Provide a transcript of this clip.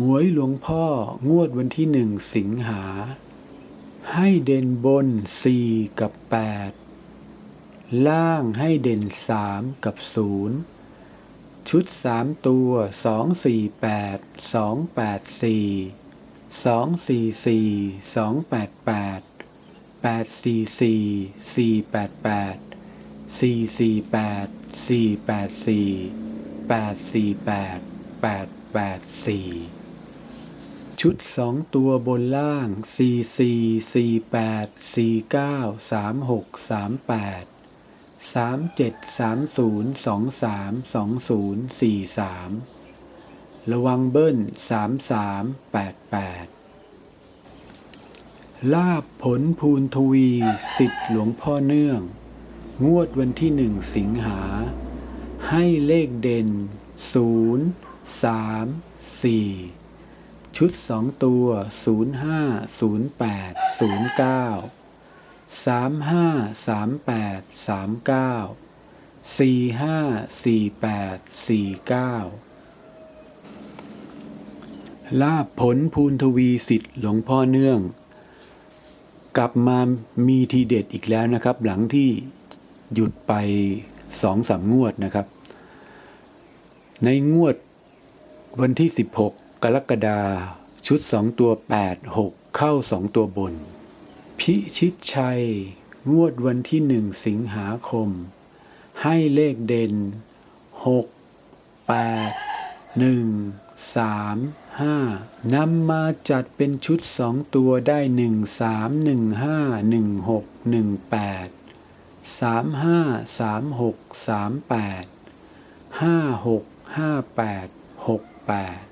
หวยหลวงพ่องวดวันที่หนึ่งสิงหา ให้เด่นบน4กับ8ล่างให้เด่น3กับ0ชุด3ตัว2 4 8 2 8 4 2 4 4 2 8 8 8 4 4 4 8 8 4 4 8 4 8 4 8 4 8 8 8 4 ชุดสองตัวบนล่าง 4 4 4 8 4 9 3 6 3 8 3 7 3 0 2 3 2 0 4 3 ระวังเบิ้ล 3 3 8 8 ลาบผลภูนทวีสิทธิ์หลวงพ่อเนื่อง งวดวันที่หนึ่งสิงหา ให้เลขเด่น 0 3 4 ชุดสองตัว 05 08 09 35 38 39 45 48 49 ลาบผลภูนทวีสิทธิ์หลวงพ่อเนื่อง กลับมามีทีเด็ดอีกแล้วนะครับ หลังที่หยุดไปสองสามงวดนะครับ ในงวดวันที่ 16 กรกฎาชุด 2 ตัว 8 6 เข้า 2 ตัวบน พิชิตชัย งวดวันที่ 1 สิงหาคม ให้เลขเด่น 6 8 1 3 5นำมาจัดเป็นชุด 2 ตัวได้ 1 3 1 5 1 6 1 8 3 5 3 6 3 8 5 6 5 8 6 8